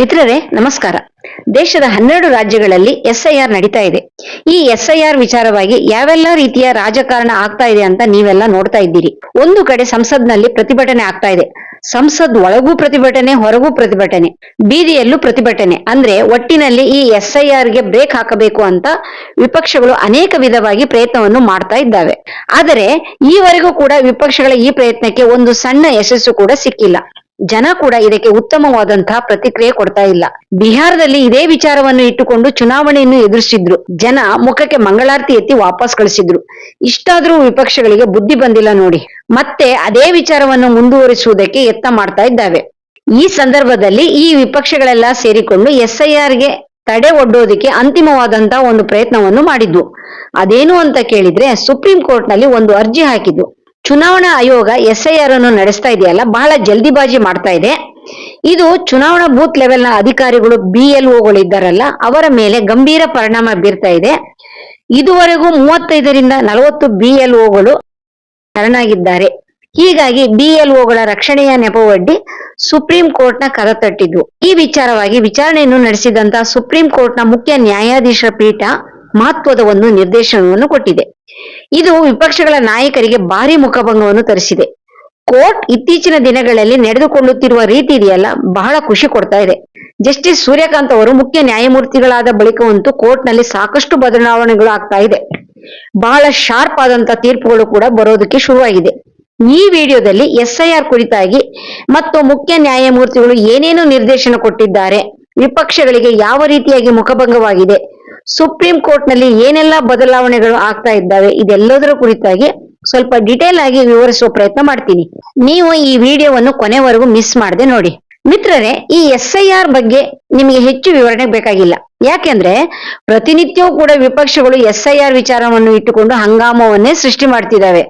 ಮಿತ್ರರೇ, ನಮಸ್ಕಾರ. ದೇಶದ ಹನ್ನೆರಡು ರಾಜ್ಯಗಳಲ್ಲಿ ಎಸ್ಐಆರ್ ನಡೀತಾ ಇದೆ. ಈ ಎಸ್ಐಆರ್ ವಿಚಾರವಾಗಿ ಯಾವೆಲ್ಲ ರೀತಿಯ ರಾಜಕಾರಣ ಆಗ್ತಾ ಇದೆ ಅಂತ ನೀವೆಲ್ಲ ನೋಡ್ತಾ ಇದ್ದೀರಿ. ಒಂದು ಕಡೆ ಸಂಸದ್ನಲ್ಲಿ ಪ್ರತಿಭಟನೆ ಆಗ್ತಾ ಇದೆ. ಸಂಸದ್ ಒಳಗೂ ಪ್ರತಿಭಟನೆ, ಹೊರಗೂ ಪ್ರತಿಭಟನೆ, ಬೀದಿಯಲ್ಲೂ ಪ್ರತಿಭಟನೆ. ಅಂದ್ರೆ ಒಟ್ಟಿನಲ್ಲಿ ಈ ಎಸ್ಐಆರ್ಗೆ ಬ್ರೇಕ್ ಹಾಕಬೇಕು ಅಂತ ವಿಪಕ್ಷಗಳು ಅನೇಕ ವಿಧವಾಗಿ ಪ್ರಯತ್ನವನ್ನು ಮಾಡ್ತಾ ಇದ್ದಾವೆ. ಆದರೆ ಈವರೆಗೂ ಕೂಡ ವಿಪಕ್ಷಗಳ ಈ ಪ್ರಯತ್ನಕ್ಕೆ ಒಂದು ಸಣ್ಣ ಯಶಸ್ಸು ಕೂಡ ಸಿಕ್ಕಿಲ್ಲ. ಜನ ಕೂಡ ಇದಕ್ಕೆ ಉತ್ತಮವಾದಂತಹ ಪ್ರತಿಕ್ರಿಯೆ ಕೊಡ್ತಾ ಇಲ್ಲ. ಬಿಹಾರದಲ್ಲಿ ಇದೇ ವಿಚಾರವನ್ನು ಇಟ್ಟುಕೊಂಡು ಚುನಾವಣೆಯನ್ನು ಎದುರಿಸಿದ್ರು. ಜನ ಮುಖಕ್ಕೆ ಮಂಗಳಾರತಿ ಎತ್ತಿ ವಾಪಸ್ ಕಳಿಸಿದ್ರು. ಇಷ್ಟಾದ್ರೂ ವಿಪಕ್ಷಗಳಿಗೆ ಬುದ್ಧಿ ಬಂದಿಲ್ಲ ನೋಡಿ. ಮತ್ತೆ ಅದೇ ವಿಚಾರವನ್ನು ಮುಂದುವರಿಸುವುದಕ್ಕೆ ಯತ್ನ ಮಾಡ್ತಾ ಇದ್ದಾವೆ. ಈ ಸಂದರ್ಭದಲ್ಲಿ ಈ ವಿಪಕ್ಷಗಳೆಲ್ಲ ಸೇರಿಕೊಂಡು ಎಸ್ಐಆರ್ಗೆ ತಡೆ ಒಡ್ಡೋದಕ್ಕೆ ಅಂತಿಮವಾದಂತಹ ಒಂದು ಪ್ರಯತ್ನವನ್ನು ಮಾಡಿದ್ವು ಅದೇನು ಅಂತ ಕೇಳಿದ್ರೆ ಸುಪ್ರೀಂ ಕೋರ್ಟ್ನಲ್ಲಿ ಒಂದು ಅರ್ಜಿ ಹಾಕಿದ್ವು ಚುನಾವಣಾ ಆಯೋಗ ಎಸ್ ಐ ಆರ್ ಅನ್ನು ನಡೆಸ್ತಾ ಇದೆಯಲ್ಲ, ಬಹಳ ಜಲ್ದಿಬಾಜಿ ಮಾಡ್ತಾ ಇದೆ. ಇದು ಚುನಾವಣಾ ಬೂತ್ ಲೆವೆಲ್ನ ಅಧಿಕಾರಿಗಳು ಬಿ ಎಲ್ ಓಗಳು ಇದ್ದಾರಲ್ಲ, ಅವರ ಮೇಲೆ ಗಂಭೀರ ಪರಿಣಾಮ ಬೀರ್ತಾ ಇದೆ. ಇದುವರೆಗೂ ಮೂವತ್ತೈದರಿಂದ ನಲವತ್ತು ಬಿ ಎಲ್ ಒಗಳು ಶರಣಾಗಿದ್ದಾರೆ. ಹೀಗಾಗಿ ಬಿ ಎಲ್ ಒಗಳ ರಕ್ಷಣೆಯ ನೆಪವೊಡ್ಡಿ ಸುಪ್ರೀಂ ಕೋರ್ಟ್ನ ಕದ ತಟ್ಟಿದ್ವು ಈ ವಿಚಾರವಾಗಿ ವಿಚಾರಣೆಯನ್ನು ನಡೆಸಿದಂತ ಸುಪ್ರೀಂ ಕೋರ್ಟ್ನ ಮುಖ್ಯ ನ್ಯಾಯಾಧೀಶರ ಪೀಠ ಮಹತ್ವದ ಒಂದು ನಿರ್ದೇಶನವನ್ನು ಕೊಟ್ಟಿದೆ. ಇದು ವಿಪಕ್ಷಗಳ ನಾಯಕರಿಗೆ ಭಾರಿ ಮುಖಭಂಗವನ್ನು ತರಿಸಿದೆ. ಕೋರ್ಟ್ ಇತ್ತೀಚಿನ ದಿನಗಳಲ್ಲಿ ನಡೆದುಕೊಳ್ಳುತ್ತಿರುವ ರೀತಿ ಇದೆಯಲ್ಲ, ಬಹಳ ಖುಷಿ ಕೊಡ್ತಾ ಇದೆ. ಜಸ್ಟಿಸ್ ಸೂರ್ಯಕಾಂತ್ ಅವರು ಮುಖ್ಯ ನ್ಯಾಯಮೂರ್ತಿಗಳಾದ ಬಳಿಕವಂತೂ ಕೋರ್ಟ್ನಲ್ಲಿ ಸಾಕಷ್ಟು ಬದಲಾವಣೆಗಳು ಆಗ್ತಾ ಇದೆ. ಬಹಳ ಶಾರ್ಪ್ ಆದಂತ ತೀರ್ಪುಗಳು ಕೂಡ ಬರೋದಕ್ಕೆ ಶುರುವಾಗಿದೆ. ಈ ವಿಡಿಯೋದಲ್ಲಿ ಎಸ್ಐಆರ್ ಕುರಿತಾಗಿ ಮತ್ತು ಮುಖ್ಯ ನ್ಯಾಯಮೂರ್ತಿಗಳು ಏನೇನು ನಿರ್ದೇಶನ ಕೊಟ್ಟಿದ್ದಾರೆ, ವಿಪಕ್ಷಗಳಿಗೆ ಯಾವ ರೀತಿಯಾಗಿ ಮುಖಭಂಗವಾಗಿದೆ ಸುಪ್ರೀಂ ಕೋರ್ಟ್ನಲ್ಲಿ ಏನೆಲ್ಲ ಬದಲಾವಣೆಗಳು ಆಗ್ತಾ ಇದ್ದಾವೆ ಇದೆಲ್ಲದರ ಕುರಿತಾಗಿ ಸ್ವಲ್ಪ ಡಿಟೇಲ್ ಆಗಿ ವಿವರಿಸುವ ಪ್ರಯತ್ನ ಮಾಡ್ತೀನಿ. ನೀವು ಈ ವಿಡಿಯೋವನ್ನು ಕೊನೆವರೆಗೂ ಮಿಸ್ ಮಾಡದೆ ನೋಡಿ. ಮಿತ್ರರೇ, ಈ ಎಸ್ ಐ ಆರ್ ಬಗ್ಗೆ ನಿಮಗೆ ಹೆಚ್ಚು ವಿವರಣೆ ಬೇಕಾಗಿಲ್ಲ. ಯಾಕೆಂದ್ರೆ ಪ್ರತಿನಿತ್ಯವೂ ಕೂಡ ವಿಪಕ್ಷಗಳು ಎಸ್ ಐ ಆರ್ ವಿಚಾರವನ್ನು ಇಟ್ಟುಕೊಂಡು ಹಂಗಾಮವನ್ನೇ ಸೃಷ್ಟಿ ಮಾಡ್ತಿದ್ದಾವೆ.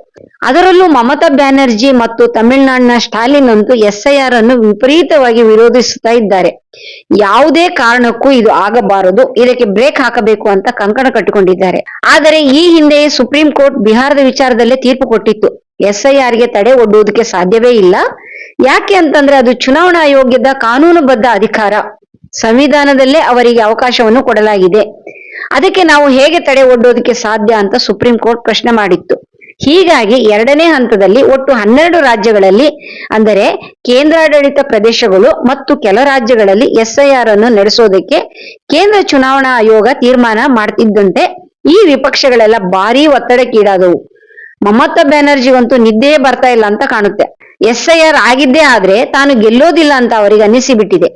ಅದರಲ್ಲೂ ಮಮತಾ ಬ್ಯಾನರ್ಜಿ ಮತ್ತು ತಮಿಳುನಾಡಿನ ಸ್ಟಾಲಿನ್ ಅಂತೂ ಎಸ್ ಐ ಆರ್ ಅನ್ನು ವಿಪರೀತವಾಗಿ ವಿರೋಧಿಸುತ್ತಾ ಇದ್ದಾರೆ. ಯಾವುದೇ ಕಾರಣಕ್ಕೂ ಇದು ಆಗಬಾರದು, ಇದಕ್ಕೆ ಬ್ರೇಕ್ ಹಾಕಬೇಕು ಅಂತ ಕಂಕಣ ಕಟ್ಟಿಕೊಂಡಿದ್ದಾರೆ. ಆದರೆ ಈ ಹಿಂದೆಯೇ ಸುಪ್ರೀಂ ಕೋರ್ಟ್ ಬಿಹಾರದ ವಿಚಾರದಲ್ಲೇ ತೀರ್ಪು ಕೊಟ್ಟಿತ್ತು. ಎಸ್ಐಆರ್ಗೆ ತಡೆ ಒಡ್ಡುವುದಕ್ಕೆ ಸಾಧ್ಯವೇ ಇಲ್ಲ. ಯಾಕೆ ಅಂತಂದ್ರೆ ಅದು ಚುನಾವಣಾ ಆಯೋಗದ ಕಾನೂನುಬದ್ಧ ಅಧಿಕಾರ. ಸಂವಿಧಾನದಲ್ಲೇ ಅವರಿಗೆ ಅವಕಾಶವನ್ನು ಕೊಡಲಾಗಿದೆ. ಅದಕ್ಕೆ ನಾವು ಹೇಗೆ ತಡೆ ಒಡ್ಡೋದಕ್ಕೆ ಸಾಧ್ಯ ಅಂತ ಸುಪ್ರೀಂ ಕೋರ್ಟ್ ಪ್ರಶ್ನೆ ಮಾಡಿತ್ತು. ಹೀಗಾಗಿ ಎರಡನೇ ಹಂತದಲ್ಲಿ ಒಟ್ಟು ಹನ್ನೆರಡು ರಾಜ್ಯಗಳಲ್ಲಿ, ಅಂದರೆ ಕೇಂದ್ರಾಡಳಿತ ಪ್ರದೇಶಗಳು ಮತ್ತು ಕೆಲ ರಾಜ್ಯಗಳಲ್ಲಿ ಎಸ್ಐಆರ್ ಅನ್ನು ನಡೆಸೋದಕ್ಕೆ ಕೇಂದ್ರ ಚುನಾವಣಾ ಆಯೋಗ ತೀರ್ಮಾನ ಮಾಡ್ತಿದ್ದಂತೆ ಈ ವಿಪಕ್ಷಗಳೆಲ್ಲ ಭಾರೀ ಒತ್ತಡಕ್ಕೀಡಾದವು. ಮಮತಾ ಬ್ಯಾನರ್ಜಿಗಂತೂ ನಿದ್ದೆಯೇ ಬರ್ತಾ ಇಲ್ಲ ಅಂತ ಕಾಣುತ್ತೆ. ಎಸ್ ಐ ಆರ್ ಆಗಿದ್ದೇ ಆದ್ರೆ ತಾನು ಗೆಲ್ಲೋದಿಲ್ಲ ಅಂತ ಅವರಿಗೆ ಅನ್ನಿಸಿಬಿಟ್ಟಿದೆ.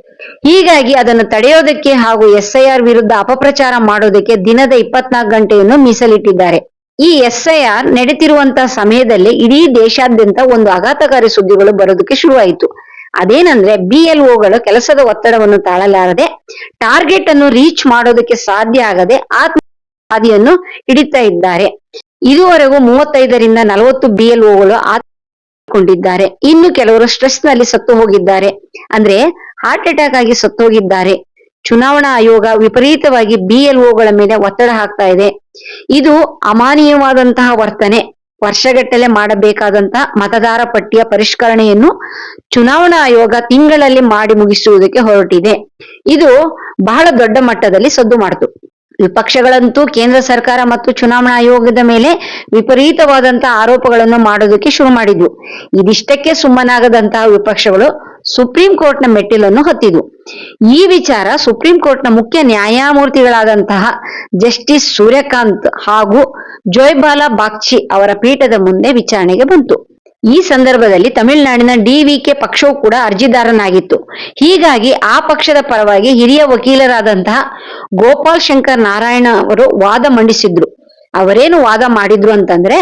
ಹೀಗಾಗಿ ಅದನ್ನು ತಡೆಯೋದಕ್ಕೆ ಹಾಗೂ ಎಸ್ ಐ ಆರ್ ವಿರುದ್ಧ ಅಪಪ್ರಚಾರ ಮಾಡೋದಕ್ಕೆ ದಿನದ ಇಪ್ಪತ್ನಾಲ್ಕು ಗಂಟೆಯನ್ನು ಮೀಸಲಿಟ್ಟಿದ್ದಾರೆ. ಈ ಎಸ್ ಐ ಆರ್ ನಡೆತಿರುವಂತಹ ಸಮಯದಲ್ಲಿ ಇಡೀ ದೇಶಾದ್ಯಂತ ಒಂದು ಆಘಾತಕಾರಿ ಸುದ್ದಿಗಳು ಬರೋದಕ್ಕೆ ಶುರುವಾಯಿತು. ಅದೇನಂದ್ರೆ ಬಿ ಎಲ್ ಓಗಳು ಕೆಲಸದ ಒತ್ತಡವನ್ನು ತಾಳಲಾರದೆ ಟಾರ್ಗೆಟ್ ಅನ್ನು ರೀಚ್ ಮಾಡೋದಕ್ಕೆ ಸಾಧ್ಯ ಆಗದೆ ಆತ್ಮ ಹಾದಿಯನ್ನು ಹಿಡಿತಾ ಇದ್ದಾರೆ. ಇದುವರೆಗೂ ಮೂವತ್ತೈದರಿಂದ ನಲವತ್ತು ಬಿ ಎಲ್ ಓಗಳು ಕೊಂಡಿದ್ದಾರೆ ಇನ್ನು ಕೆಲವರು ಸ್ಟ್ರೆಸ್ನಲ್ಲಿ ಸತ್ತು ಹೋಗಿದ್ದಾರೆ. ಅಂದ್ರೆ ಹಾರ್ಟ್ ಅಟ್ಯಾಕ್ ಆಗಿ ಸತ್ತು ಹೋಗಿದ್ದಾರೆ. ಚುನಾವಣಾ ಆಯೋಗ ವಿಪರೀತವಾಗಿ ಬಿ ಎಲ್ ಓಗಳ ಮೇಲೆ ಒತ್ತಡ ಹಾಕ್ತಾ ಇದೆ. ಇದು ಅಮಾನೀಯವಾದಂತಹ ವರ್ತನೆ. ವರ್ಷಗಟ್ಟಲೆ ಮಾಡಬೇಕಾದಂತಹ ಮತದಾರ ಪಟ್ಟಿಯ ಪರಿಷ್ಕರಣೆಯನ್ನು ಚುನಾವಣಾ ಆಯೋಗ ತಿಂಗಳಲ್ಲಿ ಮಾಡಿ ಮುಗಿಸುವುದಕ್ಕೆ ಹೊರಟಿದೆ. ಇದು ಬಹಳ ದೊಡ್ಡ ಮಟ್ಟದಲ್ಲಿ ಸದ್ದು ಮಾಡಿತು. ವಿಪಕ್ಷಗಳಂತೂ ಕೇಂದ್ರ ಸರ್ಕಾರ ಮತ್ತು ಚುನಾವಣಾ ಆಯೋಗದ ಮೇಲೆ ವಿಪರೀತವಾದಂತಹ ಆರೋಪಗಳನ್ನು ಮಾಡೋದಕ್ಕೆ ಶುರು ಮಾಡಿದ್ವು. ಇದಿಷ್ಟಕ್ಕೆ ಸುಮ್ಮನಾಗದಂತಹ ವಿಪಕ್ಷಗಳು ಸುಪ್ರೀಂ ಕೋರ್ಟ್ನ ಮೆಟ್ಟಿಲನ್ನು ಹತ್ತಿದ್ವು. ಈ ವಿಚಾರ ಸುಪ್ರೀಂ ಕೋರ್ಟ್ನ ಮುಖ್ಯ ನ್ಯಾಯಮೂರ್ತಿಗಳಾದಂತಹ ಜಸ್ಟಿಸ್ ಸೂರ್ಯಕಾಂತ್ ಹಾಗೂ ಜೋಯ್ಬಾಲಾ ಬಾಗ್ಚಿ ಅವರ ಪೀಠದ ಮುಂದೆ ವಿಚಾರಣೆಗೆ ಬಂತು. ಈ ಸಂದರ್ಭದಲ್ಲಿ ತಮಿಳುನಾಡಿನ ಡಿವಿಕೆ ಪಕ್ಷವು ಕೂಡ ಅರ್ಜಿದಾರನಾಗಿತ್ತು. ಹೀಗಾಗಿ ಆ ಪಕ್ಷದ ಪರವಾಗಿ ಹಿರಿಯ ವಕೀಲರಾದಂತಹ ಗೋಪಾಲ್ ಶಂಕರ್ ನಾರಾಯಣ ಅವರು ವಾದ ಮಂಡಿಸಿದ್ರು. ಅವರೇನು ವಾದ ಮಾಡಿದ್ರು ಅಂತಂದ್ರೆ,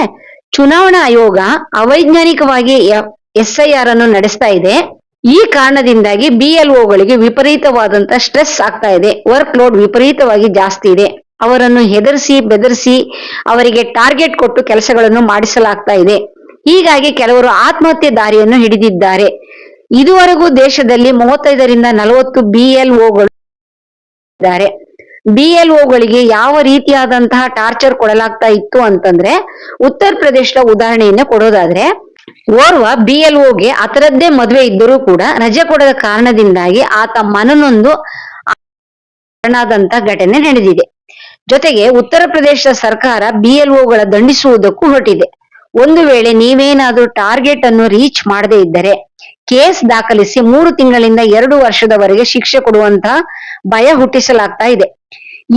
ಚುನಾವಣಾ ಆಯೋಗ ಅವೈಜ್ಞಾನಿಕವಾಗಿ ಎಸ್ ಐ ಆರ್ ಅನ್ನು ನಡೆಸ್ತಾ ಇದೆ. ಈ ಕಾರಣದಿಂದಾಗಿ ಬಿ ಎಲ್ ಒಗಳಿಗೆ ವಿಪರೀತವಾದಂತ ಸ್ಟ್ರೆಸ್ ಆಗ್ತಾ ಇದೆ. ವರ್ಕ್ ಲೋಡ್ ವಿಪರೀತವಾಗಿ ಜಾಸ್ತಿ ಇದೆ. ಅವರನ್ನು ಹೆದರಿಸಿ, ಬೆದರಿಸಿ ಅವರಿಗೆ ಟಾರ್ಗೆಟ್ ಕೊಟ್ಟು ಕೆಲಸಗಳನ್ನು ಮಾಡಿಸಲಾಗ್ತಾ ಇದೆ. ಹೀಗಾಗಿ ಕೆಲವರು ಆತ್ಮಹತ್ಯೆ ದಾರಿಯನ್ನು ಹಿಡಿದಿದ್ದಾರೆ. ಇದುವರೆಗೂ ದೇಶದಲ್ಲಿ ಮೂವತ್ತೈದರಿಂದ ನಲವತ್ತು ಬಿಎಲ್ಒಗಳು ಇದ್ದಾರೆ. ಬಿಎಲ್ಒಗಳಿಗೆ ಎಲ್ ಯಾವ ರೀತಿಯಾದಂತಹ ಟಾರ್ಚರ್ ಕೊಡಲಾಗ್ತಾ ಇತ್ತು ಅಂತಂದ್ರೆ ಉತ್ತರ ಪ್ರದೇಶದ ಉದಾಹರಣೆಯನ್ನ ಕೊಡೋದಾದ್ರೆ, ಓರ್ವ ಬಿಎಲ್ಒಗೆ ಅದರದ್ದೇ ಮದುವೆ ಇದ್ದರೂ ಕೂಡ ರಜೆ ಕೊಡದ ಕಾರಣದಿಂದಾಗಿ ಆತ ಮನನೊಂದು ಘಟನೆ ನಡೆದಿದೆ. ಜೊತೆಗೆ ಉತ್ತರ ಪ್ರದೇಶದ ಸರ್ಕಾರ ಬಿಎಲ್ಒಗಳ ದಂಡಿಸುವುದಕ್ಕೂ ಹೊರಟಿದೆ. ಒಂದು ವೇಳೆ ನೀವೇನಾದ್ರೂ ಟಾರ್ಗೆಟ್ ಅನ್ನು ರೀಚ್ ಮಾಡದೇ ಇದ್ದರೆ ಕೇಸ್ ದಾಖಲಿಸಿ ಮೂರು ತಿಂಗಳಿಂದ ಎರಡು ವರ್ಷದವರೆಗೆ ಶಿಕ್ಷೆ ಕೊಡುವಂತಹ ಭಯ ಹುಟ್ಟಿಸಲಾಗ್ತಾ ಇದೆ.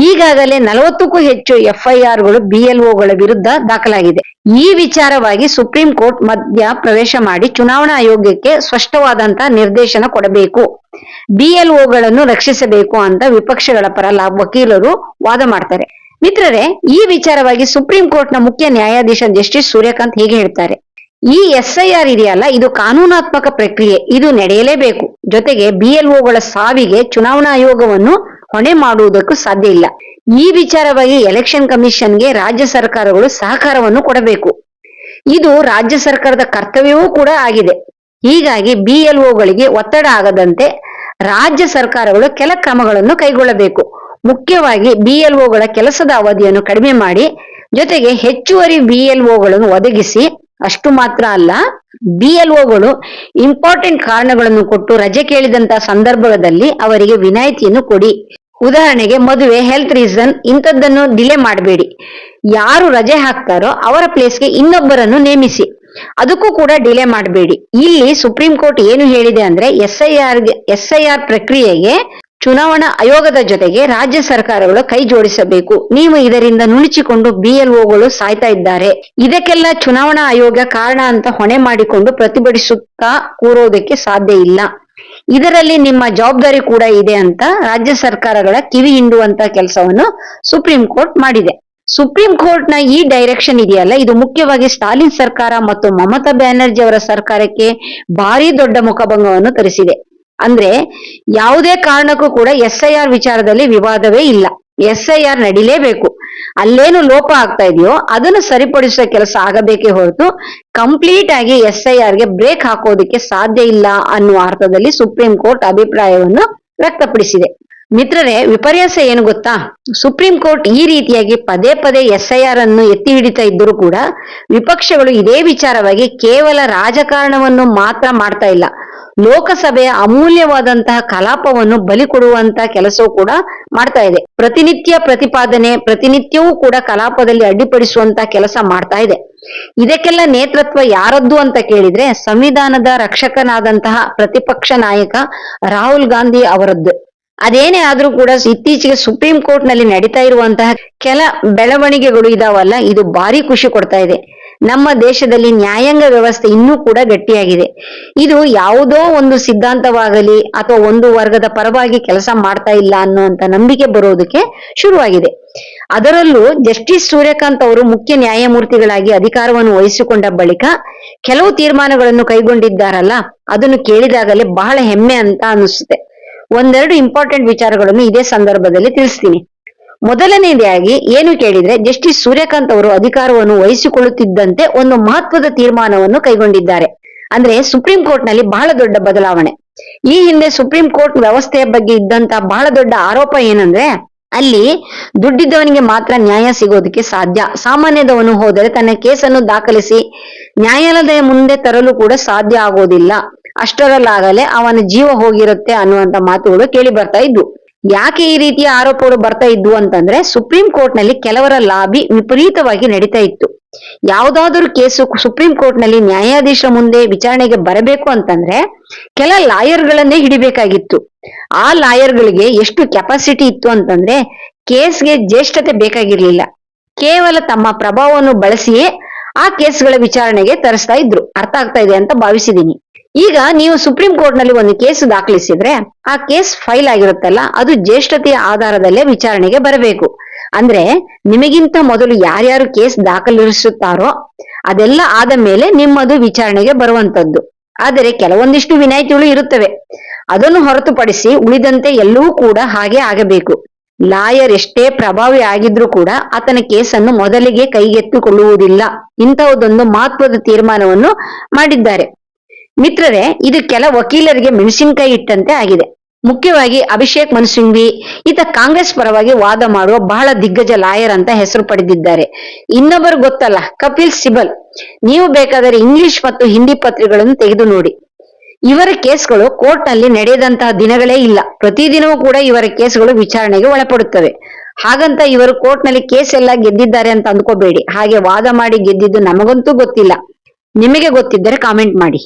ಈಗಾಗಲೇ ನಲವತ್ತಕ್ಕೂ ಹೆಚ್ಚು ಎಫ್ಐಆರ್ಗಳು ಬಿಎಲ್ಒಗಳ ವಿರುದ್ಧ ದಾಖಲಾಗಿದೆ. ಈ ವಿಚಾರವಾಗಿ ಸುಪ್ರೀಂ ಕೋರ್ಟ್ ಮಧ್ಯ ಪ್ರವೇಶ ಮಾಡಿ ಚುನಾವಣಾ ಆಯೋಗಕ್ಕೆ ಸ್ಪಷ್ಟವಾದಂತಹ ನಿರ್ದೇಶನ ಕೊಡಬೇಕು. ಬಿಎಲ್ಒಗಳನ್ನು ರಕ್ಷಿಸಬೇಕು ಅಂತ ವಿಪಕ್ಷಗಳ ಪರ ವಕೀಲರು ವಾದ ಮಾಡ್ತಾರೆ. ಮಿತ್ರರೇ, ಈ ವಿಚಾರವಾಗಿ ಸುಪ್ರೀಂ ಕೋರ್ಟ್ನ ಮುಖ್ಯ ನ್ಯಾಯಾಧೀಶ ಜಸ್ಟಿಸ್ ಸೂರ್ಯಕಾಂತ್ ಹೀಗೆ ಹೇಳ್ತಾರೆ. ಈ ಎಸ್ಐಆರ್ ಇದೆಯಲ್ಲ, ಇದು ಕಾನೂನಾತ್ಮಕ ಪ್ರಕ್ರಿಯೆ, ಇದು ನಡೆಯಲೇಬೇಕು. ಜೊತೆಗೆ ಬಿಎಲ್ಒಗಳ ಸಾವಿಗೆ ಚುನಾವಣಾ ಆಯೋಗವನ್ನು ಹೊಣೆ ಮಾಡುವುದಕ್ಕೂ ಸಾಧ್ಯ ಇಲ್ಲ. ಈ ವಿಚಾರವಾಗಿ ಎಲೆಕ್ಷನ್ ಕಮಿಷನ್ಗೆ ರಾಜ್ಯ ಸರ್ಕಾರಗಳು ಸಹಕಾರವನ್ನು ಕೊಡಬೇಕು. ಇದು ರಾಜ್ಯ ಸರ್ಕಾರದ ಕರ್ತವ್ಯವೂ ಕೂಡ ಆಗಿದೆ. ಹೀಗಾಗಿ ಬಿಎಲ್ಒಗಳಿಗೆ ಒತ್ತಡ ಆಗದಂತೆ ರಾಜ್ಯ ಸರ್ಕಾರಗಳು ಕೆಲ ಕ್ರಮಗಳನ್ನು ಕೈಗೊಳ್ಳಬೇಕು. ಮುಖ್ಯವಾಗಿ ಬಿಎಲ್ಒಗಳ ಕೆಲಸದ ಅವಧಿಯನ್ನು ಕಡಿಮೆ ಮಾಡಿ, ಜೊತೆಗೆ ಹೆಚ್ಚುವರಿ ಬಿಎಲ್ಒಗಳನ್ನು ಒದಗಿಸಿ, ಅಷ್ಟು ಮಾತ್ರ ಅಲ್ಲ ಬಿಎಲ್ಒಗಳು ಇಂಪಾರ್ಟೆಂಟ್ ಕಾರಣಗಳನ್ನು ಕೊಟ್ಟು ರಜೆ ಕೇಳಿದಂತಹ ಸಂದರ್ಭದಲ್ಲಿ ಅವರಿಗೆ ವಿನಾಯಿತಿಯನ್ನು ಕೊಡಿ. ಉದಾಹರಣೆಗೆ, ಮದುವೆ ಹೆಲ್ತ್ ರೀಸನ್ ಇಂಥದ್ದನ್ನು ಡಿಲೇ ಮಾಡಬೇಡಿ. ಯಾರು ರಜೆ ಹಾಕ್ತಾರೋ ಅವರ ಪ್ಲೇಸ್ಗೆ ಇನ್ನೊಬ್ಬರನ್ನು ನೇಮಿಸಿ. ಅದಕ್ಕೂ ಕೂಡ ಡಿಲೇ ಮಾಡಬೇಡಿ. ಇಲ್ಲಿ ಸುಪ್ರೀಂ ಕೋರ್ಟ್ ಏನು ಹೇಳಿದೆ ಅಂದ್ರೆ ಎಸ್ಐಆರ್ ಎಸ್ಐಆರ್ ಪ್ರಕ್ರಿಯೆಗೆ ಚುನಾವಣಾ ಆಯೋಗದ ಜೊತೆಗೆ ರಾಜ್ಯ ಸರ್ಕಾರಗಳು ಕೈ ಜೋಡಿಸಬೇಕು. ನೀವು ಇದರಿಂದ ನುಣುಚಿಕೊಂಡು ಬಿಎಲ್ಒಗಳು ಸಾಯ್ತಾ ಇದ್ದಾರೆ. ಇದಕ್ಕೆಲ್ಲ ಚುನಾವಣಾ ಆಯೋಗ ಕಾರಣ ಅಂತ ಹೊಣೆ ಮಾಡಿಕೊಂಡು ಪ್ರತಿಭಟಿಸುತ್ತಾ ಕೂರೋದಕ್ಕೆ ಸಾಧ್ಯ ಇಲ್ಲ. ಇದರಲ್ಲಿ ನಿಮ್ಮ ಜವಾಬ್ದಾರಿ ಕೂಡ ಇದೆ ಅಂತ ರಾಜ್ಯ ಸರ್ಕಾರಗಳ ಕಿವಿ ಹಿಂಡುವಂತ ಕೆಲಸವನ್ನು ಸುಪ್ರೀಂ ಕೋರ್ಟ್ ಮಾಡಿದೆ. ಸುಪ್ರೀಂ ಕೋರ್ಟ್ನ ಈ ಡೈರೆಕ್ಷನ್ ಇದೆಯಲ್ಲ, ಇದು ಮುಖ್ಯವಾಗಿ ಸ್ಟಾಲಿನ್ ಸರ್ಕಾರ ಮತ್ತು ಮಮತಾ ಬ್ಯಾನರ್ಜಿ ಅವರ ಸರ್ಕಾರಕ್ಕೆ ಭಾರಿ ದೊಡ್ಡ ಮುಖಭಂಗವನ್ನು ತರಿಸಿದೆ. ಅಂದ್ರೆ ಯಾವುದೇ ಕಾರಣಕ್ಕೂ ಕೂಡ ಎಸ್ ಐ ಆರ್ ವಿಚಾರದಲ್ಲಿ ವಿವಾದವೇ ಇಲ್ಲ. ಎಸ್ ಐ ಆರ್ ನಡಿಲೇಬೇಕು. ಅಲ್ಲೇನು ಲೋಪ ಆಗ್ತಾ ಇದೆಯೋ ಅದನ್ನು ಸರಿಪಡಿಸುವ ಕೆಲಸ ಆಗಬೇಕೇ ಹೊರತು ಕಂಪ್ಲೀಟ್ ಆಗಿ ಎಸ್ ಐ ಗೆ ಬ್ರೇಕ್ ಹಾಕೋದಕ್ಕೆ ಸಾಧ್ಯ ಇಲ್ಲ ಅನ್ನುವ ಅರ್ಥದಲ್ಲಿ ಸುಪ್ರೀಂ ಕೋರ್ಟ್ ಅಭಿಪ್ರಾಯವನ್ನು ವ್ಯಕ್ತಪಡಿಸಿದೆ. ಮಿತ್ರರೇ, ವಿಪರ್ಯಾಸ ಏನು ಗೊತ್ತಾ? ಸುಪ್ರೀಂ ಕೋರ್ಟ್ ಈ ರೀತಿಯಾಗಿ ಪದೇ ಪದೇ ಎಸ್ ಐ ಆರ್ ಅನ್ನು ಎತ್ತಿ ಹಿಡಿತಾ ಇದ್ದರೂ ಕೂಡ ವಿಪಕ್ಷಗಳು ಇದೇ ವಿಚಾರವಾಗಿ ಕೇವಲ ರಾಜಕಾರಣವನ್ನು ಮಾತ್ರ ಮಾಡ್ತಾ ಇಲ್ಲ. ಲೋಕಸಭೆಯ ಅಮೂಲ್ಯವಾದಂತಹ ಕಲಾಪವನ್ನು ಬಲಿ ಕೊಡುವಂತಹ ಕೆಲಸವೂ ಕೂಡ ಮಾಡ್ತಾ ಇದೆ. ಪ್ರತಿನಿತ್ಯ ಪ್ರತಿಪಾದನೆ, ಪ್ರತಿನಿತ್ಯವೂ ಕೂಡ ಕಲಾಪದಲ್ಲಿ ಅಡ್ಡಿಪಡಿಸುವಂತಹ ಕೆಲಸ ಮಾಡ್ತಾ ಇದೆ. ಇದಕ್ಕೆಲ್ಲ ನೇತೃತ್ವ ಯಾರದ್ದು ಅಂತ ಕೇಳಿದ್ರೆ ಸಂವಿಧಾನದ ರಕ್ಷಕನಾದಂತಹ ಪ್ರತಿಪಕ್ಷ ನಾಯಕ ರಾಹುಲ್ ಗಾಂಧಿ ಅವರದ್ದು. ಅದೇನೇ ಆದ್ರೂ ಕೂಡ ಇತ್ತೀಚೆಗೆ ಸುಪ್ರೀಂ ಕೋರ್ಟ್ನಲ್ಲಿ ನಡೀತಾ ಇರುವಂತಹ ಕೆಲ ಬೆಳವಣಿಗೆಗಳು ಇದಾವಲ್ಲ, ಇದು ಭಾರಿ ಖುಷಿ ಕೊಡ್ತಾ ಇದೆ. ನಮ್ಮ ದೇಶದಲ್ಲಿ ನ್ಯಾಯಾಂಗ ವ್ಯವಸ್ಥೆ ಇನ್ನೂ ಕೂಡ ಗಟ್ಟಿಯಾಗಿದೆ. ಇದು ಯಾವುದೋ ಒಂದು ಸಿದ್ಧಾಂತವಾಗಲಿ ಅಥವಾ ಒಂದು ವರ್ಗದ ಪರವಾಗಿ ಕೆಲಸ ಮಾಡ್ತಾ ಇಲ್ಲ ಅನ್ನುವಂತ ನಂಬಿಕೆ ಬರೋದಕ್ಕೆ ಶುರುವಾಗಿದೆ. ಅದರಲ್ಲೂ ಜಸ್ಟಿಸ್ ಸೂರ್ಯಕಾಂತ್ ಅವರು ಮುಖ್ಯ ನ್ಯಾಯಮೂರ್ತಿಗಳಾಗಿ ಅಧಿಕಾರವನ್ನು ವಹಿಸಿಕೊಂಡ ಬಳಿಕ ಕೆಲವು ತೀರ್ಮಾನಗಳನ್ನು ಕೈಗೊಂಡಿದ್ದಾರಲ್ಲ, ಅದನ್ನು ಕೇಳಿದಾಗಲೇ ಬಹಳ ಹೆಮ್ಮೆ ಅಂತ ಅನಿಸುತ್ತೆ. ಒಂದೆರಡು ಇಂಪಾರ್ಟೆಂಟ್ ವಿಚಾರಗಳನ್ನು ಇದೇ ಸಂದರ್ಭದಲ್ಲಿ ತಿಳಿಸ್ತೀನಿ. ಮೊದಲನೇದಾಗಿ ಏನು ಕೇಳಿದ್ರೆ ಜಸ್ಟಿಸ್ ಸೂರ್ಯಕಾಂತ್ ಅವರು ಅಧಿಕಾರವನ್ನು ವಹಿಸಿಕೊಳ್ಳುತ್ತಿದ್ದಂತೆ ಒಂದು ಮಹತ್ವದ ತೀರ್ಮಾನವನ್ನು ಕೈಗೊಂಡಿದ್ದಾರೆ. ಅಂದ್ರೆ ಸುಪ್ರೀಂ ಕೋರ್ಟ್ನಲ್ಲಿ ಬಹಳ ದೊಡ್ಡ ಬದಲಾವಣೆ. ಈ ಹಿಂದೆ ಸುಪ್ರೀಂ ಕೋರ್ಟ್ ವ್ಯವಸ್ಥೆಯ ಬಗ್ಗೆ ಇದ್ದಂತ ಬಹಳ ದೊಡ್ಡ ಆರೋಪ ಏನಂದ್ರೆ, ಅಲ್ಲಿ ದುಡ್ಡಿದ್ದವನಿಗೆ ಮಾತ್ರ ನ್ಯಾಯ ಸಿಗೋದಕ್ಕೆ ಸಾಧ್ಯ. ಸಾಮಾನ್ಯದವನು ಹೋದರೆ ತನ್ನ ಕೇಸನ್ನು ದಾಖಲಿಸಿ ನ್ಯಾಯಾಲಯದ ಮುಂದೆ ತರಲು ಕೂಡ ಸಾಧ್ಯ ಆಗೋದಿಲ್ಲ. ಅಷ್ಟರಲ್ಲಾಗಲೇ ಅವನ ಜೀವ ಹೋಗಿರುತ್ತೆ ಅನ್ನುವಂತ ಮಾತುಗಳು ಕೇಳಿ ಬರ್ತಾ ಇದ್ವು. ಯಾಕೆ ಈ ರೀತಿಯ ಆರೋಪಗಳು ಬರ್ತಾ ಇದ್ವು ಅಂತಂದ್ರೆ ಸುಪ್ರೀಂ ಕೋರ್ಟ್ನಲ್ಲಿ ಕೆಲವರ ಲಾಬಿ ವಿಪರೀತವಾಗಿ ನಡೀತಾ ಇತ್ತು. ಯಾವ್ದಾದ್ರು ಕೇಸು ಸುಪ್ರೀಂ ಕೋರ್ಟ್ನಲ್ಲಿ ನ್ಯಾಯಾಧೀಶ ಮುಂದೆ ವಿಚಾರಣೆಗೆ ಬರಬೇಕು ಅಂತಂದ್ರೆ ಕೆಲ ಲಾಯರ್ಗಳನ್ನೇ ಹಿಡಿಬೇಕಾಗಿತ್ತು. ಆ ಲಾಯರ್ಗಳಿಗೆ ಎಷ್ಟು ಕೆಪಾಸಿಟಿ ಇತ್ತು ಅಂತಂದ್ರೆ ಕೇಸ್ಗೆ ಜ್ಯೇಷ್ಠತೆ ಬೇಕಾಗಿರ್ಲಿಲ್ಲ. ಕೇವಲ ತಮ್ಮ ಪ್ರಭಾವವನ್ನು ಬಳಸಿಯೇ ಆ ಕೇಸ್ಗಳ ವಿಚಾರಣೆಗೆ ತರಿಸ್ತಾ ಇದ್ರು. ಅರ್ಥ ಆಗ್ತಾ ಇದೆ ಅಂತ ಭಾವಿಸಿದೀನಿ ಈಗ ನೀವು ಸುಪ್ರೀಂ ಕೋರ್ಟ್ನಲ್ಲಿ ಒಂದು ಕೇಸ್ ದಾಖಲಿಸಿದ್ರೆ ಆ ಕೇಸ್ ಫೈಲ್ ಆಗಿರುತ್ತಲ್ಲ, ಅದು ಜ್ಯೇಷ್ಠತೆಯ ಆಧಾರದಲ್ಲೇ ವಿಚಾರಣೆಗೆ ಬರಬೇಕು. ಅಂದ್ರೆ ನಿಮಗಿಂತ ಮೊದಲು ಯಾರ್ಯಾರು ಕೇಸ್ ದಾಖಲಿಸುತ್ತಾರೋ ಅದೆಲ್ಲ ಆದ ಮೇಲೆ ನಿಮ್ಮದು ವಿಚಾರಣೆಗೆ ಬರುವಂತದ್ದು ಆದರೆ ಕೆಲವೊಂದಿಷ್ಟು ವಿನಾಯಿತಿಗಳು ಇರುತ್ತವೆ. ಅದನ್ನು ಹೊರತುಪಡಿಸಿ ಉಳಿದಂತೆ ಎಲ್ಲವೂ ಕೂಡ ಹಾಗೆ ಆಗಬೇಕು. ಲಾಯರ್ ಎಷ್ಟೇ ಪ್ರಭಾವಿ ಆಗಿದ್ರೂ ಕೂಡ ಆತನ ಕೇಸನ್ನು ಮೊದಲಿಗೆ ಕೈಗೆತ್ತಿಕೊಳ್ಳುವುದಿಲ್ಲ. ಇಂತಹದೊಂದು ಮಹತ್ವದ ತೀರ್ಮಾನವನ್ನು ಮಾಡಿದ್ದಾರೆ. ಮಿತ್ರರೇ, ಇದು ಕೆಲ ವಕೀಲರಿಗೆ ಮೆಣಸಿನಕಾಯಿ ಇಟ್ಟಂತೆ ಆಗಿದೆ. ಮುಖ್ಯವಾಗಿ ಅಭಿಷೇಕ್ ಮನು ಸಿಂಘ್ವಿ ಈತ ಕಾಂಗ್ರೆಸ್ ಪರವಾಗಿ ವಾದ ಮಾಡುವ ಬಹಳ ದಿಗ್ಗಜ ಲಾಯರ್ ಅಂತ ಹೆಸರು ಪಡೆದಿದ್ದಾರೆ. ಇನ್ನೊಬ್ಬರು ಗೊತ್ತಲ್ಲ, ಕಪಿಲ್ ಸಿಬಲ್. ನೀವು ಬೇಕಾದರೆ ಇಂಗ್ಲಿಷ್ ಮತ್ತು ಹಿಂದಿ ಪತ್ರಿಕೆಗಳನ್ನು ತೆಗೆದು ನೋಡಿ. ಇವರ ಕೇಸ್ಗಳು ಕೋರ್ಟ್ನಲ್ಲಿ ನಡೆಯದಂತಹ ದಿನಗಳೇ ಇಲ್ಲ. ಪ್ರತಿದಿನವೂ ಕೂಡ ಇವರ ಕೇಸ್ಗಳು ವಿಚಾರಣೆಗೆ ಒಳಪಡುತ್ತವೆ. ಹಾಗಂತ ಇವರು ಕೋರ್ಟ್ನಲ್ಲಿ ಕೇಸ್ ಎಲ್ಲ ಗೆದ್ದಿದ್ದಾರೆ ಅಂತ ಅಂದ್ಕೋಬೇಡಿ. ಹಾಗೆ ವಾದ ಮಾಡಿ ಗೆದ್ದಿದ್ದು ನಮಗಂತೂ ಗೊತ್ತಿಲ್ಲ. ನಿಮಗೆ ಗೊತ್ತಿದ್ದರೆ ಕಾಮೆಂಟ್ ಮಾಡಿ.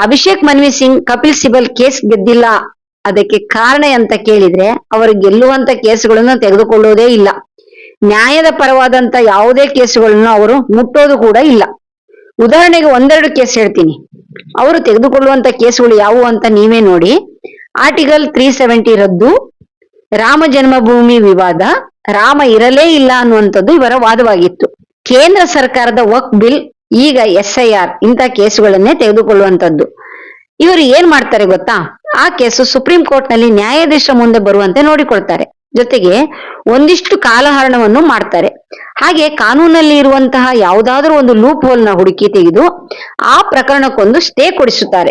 ಅಭಿಷೇಕ್ ಮನ್ವಿ ಸಿಂಗ್, ಕಪಿಲ್ ಸಿಬಲ್ ಕೇಸ್ ಗೆದ್ದಿಲ್ಲ. ಅದಕ್ಕೆ ಕಾರಣ ಅಂತ ಕೇಳಿದ್ರೆ, ಅವರು ಗೆಲ್ಲುವಂತ ಕೇಸುಗಳನ್ನು ತೆಗೆದುಕೊಳ್ಳೋದೇ ಇಲ್ಲ. ನ್ಯಾಯದ ಪರವಾದಂತ ಯಾವುದೇ ಕೇಸುಗಳನ್ನು ಅವರು ಮುಟ್ಟೋದು ಕೂಡ ಇಲ್ಲ. ಉದಾಹರಣೆಗೆ ಒಂದೆರಡು ಕೇಸ್ ಹೇಳ್ತೀನಿ. ಅವರು ತೆಗೆದುಕೊಳ್ಳುವಂತ ಕೇಸುಗಳು ಯಾವುವು ಅಂತ ನೀವೇ ನೋಡಿ. ಆರ್ಟಿಕಲ್ ತ್ರೀ ಸೆವೆಂಟಿ ರದ್ದು. ರಾಮ ಜನ್ಮಭೂಮಿ ವಿವಾದ. ರಾಮ ಇರಲೇ ಇಲ್ಲ ಅನ್ನುವಂಥದ್ದು ಇವರ ವಾದವಾಗಿತ್ತು. ಕೇಂದ್ರ ಸರ್ಕಾರದ ವಕ್ ಬಿಲ್ ಈಗ ಎಸ್ ಐ ಆರ್ ಇಂಥ ಕೇಸುಗಳನ್ನೇ ತೆಗೆದುಕೊಳ್ಳುವಂತದ್ದು ಇವರು ಏನ್ ಮಾಡ್ತಾರೆ ಗೊತ್ತಾ? ಆ ಕೇಸು ಸುಪ್ರೀಂ ಕೋರ್ಟ್ನಲ್ಲಿ ನ್ಯಾಯಾಧೀಶರ ಮುಂದೆ ಬರುವಂತೆ ನೋಡಿಕೊಳ್ತಾರೆ. ಜೊತೆಗೆ ಒಂದಿಷ್ಟು ಕಾಲಹರಣವನ್ನು ಮಾಡ್ತಾರೆ. ಹಾಗೆ ಕಾನೂನಲ್ಲಿ ಇರುವಂತಹ ಯಾವುದಾದ್ರೂ ಒಂದು ಲೂಪ್ ಹೋಲ್ನ ಹುಡುಕಿ ತೆಗೆದು ಆ ಪ್ರಕರಣಕ್ಕೊಂದು ಸ್ಟೇ ಕೊಡಿಸುತ್ತಾರೆ.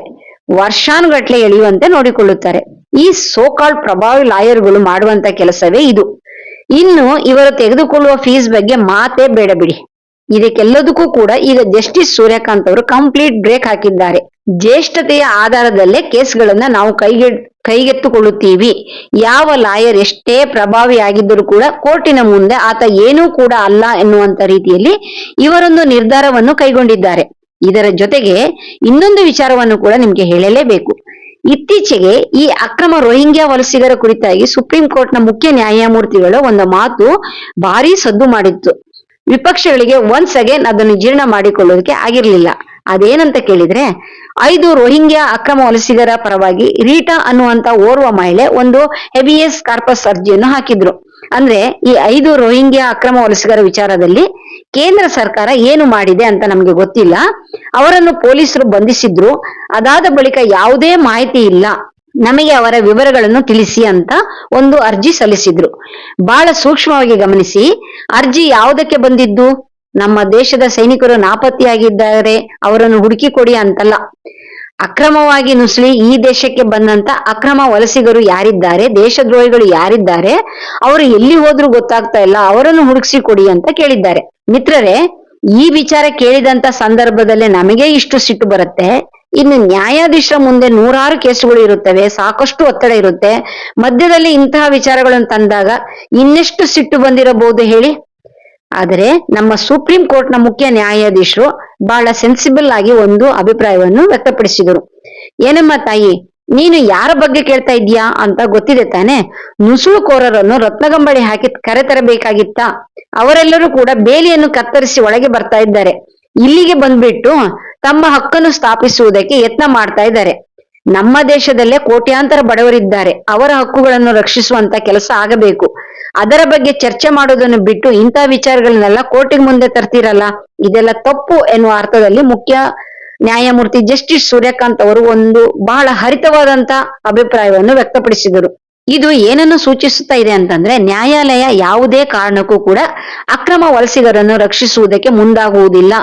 ವರ್ಷಾನುಗಟ್ಲೆ ಎಳೆಯುವಂತೆ ನೋಡಿಕೊಳ್ಳುತ್ತಾರೆ. ಈ ಸೋಕಾಲ್ ಪ್ರಭಾವಿ ಲಾಯರ್ಗಳು ಮಾಡುವಂತ ಕೆಲಸವೇ ಇದು. ಇನ್ನು ಇವರು ತೆಗೆದುಕೊಳ್ಳುವ ಫೀಸ್ ಬಗ್ಗೆ ಮಾತೇ ಬೇಡ ಬಿಡಿ. ಇದಕ್ಕೆಲ್ಲದಕ್ಕೂ ಕೂಡ ಈಗ ಜಸ್ಟಿಸ್ ಸೂರ್ಯಕಾಂತ್ ಅವರು ಕಂಪ್ಲೀಟ್ ಬ್ರೇಕ್ ಹಾಕಿದ್ದಾರೆ. ಜ್ಯೇಷ್ಠತೆಯ ಆಧಾರದಲ್ಲೇ ಕೇಸ್ಗಳನ್ನ ನಾವು ಕೈಗೆ, ಕೈಗೆತ್ತುಕೊಳ್ಳುತ್ತೀವಿ. ಯಾವ ಲಾಯರ್ ಎಷ್ಟೇ ಪ್ರಭಾವಿ ಆಗಿದ್ದರೂ ಕೂಡ ಕೋರ್ಟಿನ ಮುಂದೆ ಆತ ಏನೂ ಕೂಡ ಅಲ್ಲ ಎನ್ನುವಂತ ರೀತಿಯಲ್ಲಿ ಇವರೊಂದು ನಿರ್ಧಾರವನ್ನು ಕೈಗೊಂಡಿದ್ದಾರೆ. ಇದರ ಜೊತೆಗೆ ಇನ್ನೊಂದು ವಿಚಾರವನ್ನು ಕೂಡ ನಿಮ್ಗೆ ಹೇಳಲೇಬೇಕು. ಇತ್ತೀಚೆಗೆ ಈ ಅಕ್ರಮ ರೋಹಿಂಗ್ಯಾ ವಲಸಿಗರ ಕುರಿತಾಗಿ ಸುಪ್ರೀಂ ಕೋರ್ಟ್ನ ಮುಖ್ಯ ನ್ಯಾಯಮೂರ್ತಿಗಳು ಒಂದು ಮಾತು ಭಾರಿ ಸದ್ದು ಮಾಡಿತ್ತು. ವಿಪಕ್ಷಗಳಿಗೆ ಒನ್ಸ್ ಅಗೇನ್ ಅದನ್ನು ಜೀರ್ಣ ಮಾಡಿಕೊಳ್ಳೋದಕ್ಕೆ ಆಗಿರ್ಲಿಲ್ಲ. ಅದೇನಂತ ಕೇಳಿದ್ರೆ, ಐದು ರೋಹಿಂಗ್ಯಾ ಅಕ್ರಮ ವಲಸಿಗರ ಪರವಾಗಿ ರೀಟಾ ಅನ್ನುವಂತ ಓರ್ವ ಮಹಿಳೆ ಒಂದು ಹೆವಿಯಸ್ ಕಾರ್ಪಸ್ ಅರ್ಜಿಯನ್ನು ಹಾಕಿದ್ರು. ಅಂದ್ರೆ ಈ ಐದು ರೋಹಿಂಗ್ಯಾ ಅಕ್ರಮ ವಲಸಿಗರ ವಿಚಾರದಲ್ಲಿ ಕೇಂದ್ರ ಸರ್ಕಾರ ಏನು ಮಾಡಿದೆ ಅಂತ ನಮ್ಗೆ ಗೊತ್ತಿಲ್ಲ. ಅವರನ್ನು ಪೊಲೀಸರು ಬಂಧಿಸಿದ್ರು. ಅದಾದ ಬಳಿಕ ಯಾವುದೇ ಮಾಹಿತಿ ಇಲ್ಲ. ನಮಗೆ ಅವರ ವಿವರಗಳನ್ನು ತಿಳಿಸಿ ಅಂತ ಒಂದು ಅರ್ಜಿ ಸಲ್ಲಿಸಿದ್ರು. ಬಹಳ ಸೂಕ್ಷ್ಮವಾಗಿ ಗಮನಿಸಿ, ಅರ್ಜಿ ಯಾವುದಕ್ಕೆ ಬಂದಿದ್ದು? ನಮ್ಮ ದೇಶದ ಸೈನಿಕರು ನಾಪತ್ತೆಯಾಗಿದ್ದಾರೆ, ಅವರನ್ನು ಹುಡುಕಿ ಕೊಡಿ ಅಂತಲ್ಲ. ಅಕ್ರಮವಾಗಿ ನುಸುಳಿ ಈ ದೇಶಕ್ಕೆ ಬಂದಂತ ಅಕ್ರಮ ವಲಸಿಗರು ಯಾರಿದ್ದಾರೆ, ದೇಶದ್ರೋಹಿಗಳು ಯಾರಿದ್ದಾರೆ, ಅವರು ಎಲ್ಲಿ ಹೋದ್ರು ಗೊತ್ತಾಗ್ತಾ ಇಲ್ಲ, ಅವರನ್ನು ಹುಡುಕಿಸಿ ಕೊಡಿ ಅಂತ ಕೇಳಿದ್ದಾರೆ. ಮಿತ್ರರೇ, ಈ ವಿಚಾರ ಕೇಳಿದಂತ ಸಂದರ್ಭದಲ್ಲೇ ನಮಗೆ ಇಷ್ಟು ಸಿಟ್ಟು ಬರುತ್ತೆ. ಇನ್ನು ನ್ಯಾಯಾಧೀಶರ ಮುಂದೆ ನೂರಾರು ಕೇಸುಗಳು ಇರುತ್ತವೆ, ಸಾಕಷ್ಟು ಒತ್ತಡ ಇರುತ್ತೆ. ಮಧ್ಯದಲ್ಲಿ ಇಂತಹ ವಿಚಾರಗಳನ್ನು ತಂದಾಗ ಇನ್ನೆಷ್ಟು ಸಿಟ್ಟು ಬಂದಿರಬಹುದು ಹೇಳಿ? ಆದರೆ ನಮ್ಮ ಸುಪ್ರೀಂ ಕೋರ್ಟ್ನ ಮುಖ್ಯ ನ್ಯಾಯಾಧೀಶರು ಬಹಳ ಸೆನ್ಸಿಬಲ್ ಆಗಿ ಒಂದು ಅಭಿಪ್ರಾಯವನ್ನು ವ್ಯಕ್ತಪಡಿಸಿದರು. ಏನಮ್ಮ ತಾಯಿ, ನೀನು ಯಾರ ಬಗ್ಗೆ ಕೇಳ್ತಾ ಇದೀಯಾ ಅಂತ ಗೊತ್ತಿದೆ ತಾನೆ? ನುಸುಳುಕೋರರನ್ನು ರತ್ನಗಂಬಳಿ ಹಾಕಿ ಕರೆತರಬೇಕಾಗಿತ್ತಾ ಅವರೆಲ್ಲರೂ ಕೂಡ ಬೇಲಿಯನ್ನು ಕತ್ತರಿಸಿ ಒಳಗೆ ಬರ್ತಾ ಇದ್ದಾರೆ. ಇಲ್ಲಿಗೆ ಬಂದ್ಬಿಟ್ಟು ತಮ್ಮ ಹಕ್ಕನ್ನು ಸ್ಥಾಪಿಸುವುದಕ್ಕೆ ಯತ್ನ ಮಾಡ್ತಾ ಇದ್ದಾರೆ. ನಮ್ಮ ದೇಶದಲ್ಲೇ ಕೋಟ್ಯಾಂತರ ಬಡವರಿದ್ದಾರೆ. ಅವರ ಹಕ್ಕುಗಳನ್ನು ರಕ್ಷಿಸುವಂತ ಕೆಲಸ ಆಗಬೇಕು. ಅದರ ಬಗ್ಗೆ ಚರ್ಚೆ ಮಾಡೋದನ್ನು ಬಿಟ್ಟು ಇಂಥ ವಿಚಾರಗಳನ್ನೆಲ್ಲ ಕೋರ್ಟಿಗೆ ಮುಂದೆ ತರ್ತಿರಲ್ಲ? ಇದೆಲ್ಲ ತಪ್ಪು ಎನ್ನುವ ಅರ್ಥದಲ್ಲಿ ಮುಖ್ಯ ನ್ಯಾಯಮೂರ್ತಿ ಜಸ್ಟಿಸ್ ಸೂರ್ಯಕಾಂತ್ ಅವರು ಒಂದು ಬಹಳ ಹರಿತವಾದಂತ ಅಭಿಪ್ರಾಯವನ್ನು ವ್ಯಕ್ತಪಡಿಸಿದರು. ಇದು ಏನನ್ನು ಸೂಚಿಸುತ್ತಾ ಇದೆ ಅಂತಂದ್ರೆ ನ್ಯಾಯಾಲಯ ಯಾವುದೇ ಕಾರಣಕ್ಕೂ ಕೂಡ ಅಕ್ರಮ ವಲಸಿಗರನ್ನು ರಕ್ಷಿಸುವುದಕ್ಕೆ ಮುಂದಾಗುವುದಿಲ್ಲ.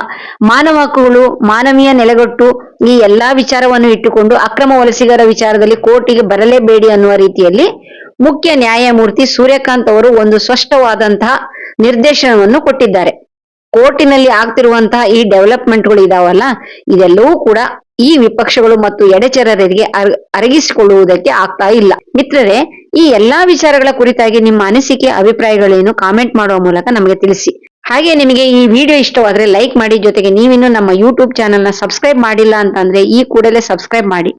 ಮಾನವ ಹಕ್ಕುಗಳು, ಮಾನವೀಯ ನೆಲೆಗಟ್ಟು ಈ ಎಲ್ಲಾ ವಿಚಾರವನ್ನು ಇಟ್ಟುಕೊಂಡು ಅಕ್ರಮ ವಲಸಿಗರ ವಿಚಾರದಲ್ಲಿ ಕೋರ್ಟಿಗೆ ಬರಲೇಬೇಡಿ ಅನ್ನುವ ರೀತಿಯಲ್ಲಿ ಮುಖ್ಯ ನ್ಯಾಯಮೂರ್ತಿ ಸೂರ್ಯಕಾಂತ್ ಅವರು ಒಂದು ಸ್ಪಷ್ಟವಾದಂತಹ ನಿರ್ದೇಶನವನ್ನು ಕೊಟ್ಟಿದ್ದಾರೆ. ಕೋರ್ಟಿನಲ್ಲಿ ಆಗ್ತಿರುವಂತಹ ಈ ಡೆವಲಪ್ಮೆಂಟ್ಗಳು ಇದಾವಲ್ಲ, ಇದೆಲ್ಲವೂ ಕೂಡ ಈ ವಿಪಕ್ಷಗಳು ಮತ್ತು ಎಡಚರರಿಗೆ ಅರ- ಅರಗಿಸಿಕೊಳ್ಳುವುದಕ್ಕೆ ಆಗ್ತಾ ಇಲ್ಲ. ಮಿತ್ರರೇ, ಈ ಎಲ್ಲಾ ವಿಚಾರಗಳ ಕುರಿತಾಗಿ ನಿಮ್ಮ ಅನಿಸಿಕೆ, ಅಭಿಪ್ರಾಯಗಳೇನು ಕಾಮೆಂಟ್ ಮಾಡುವ ಮೂಲಕ ನಮಗೆ ತಿಳಿಸಿ. ಹಾಗೆ ನಿಮಗೆ ಈ ವಿಡಿಯೋ ಇಷ್ಟವಾದ್ರೆ ಲೈಕ್ ಮಾಡಿ, ಜೊತೆಗೆ ನೀವಿನ್ನು ನಮ್ಮ ಯೂಟ್ಯೂಬ್ ಚಾನೆಲ್ನ ಸಬ್ಸ್ಕ್ರೈಬ್ ಮಾಡಿಲ್ಲ ಅಂತಂದ್ರೆ ಈ ಕೂಡಲೇ ಸಬ್ಸ್ಕ್ರೈಬ್ ಮಾಡಿ.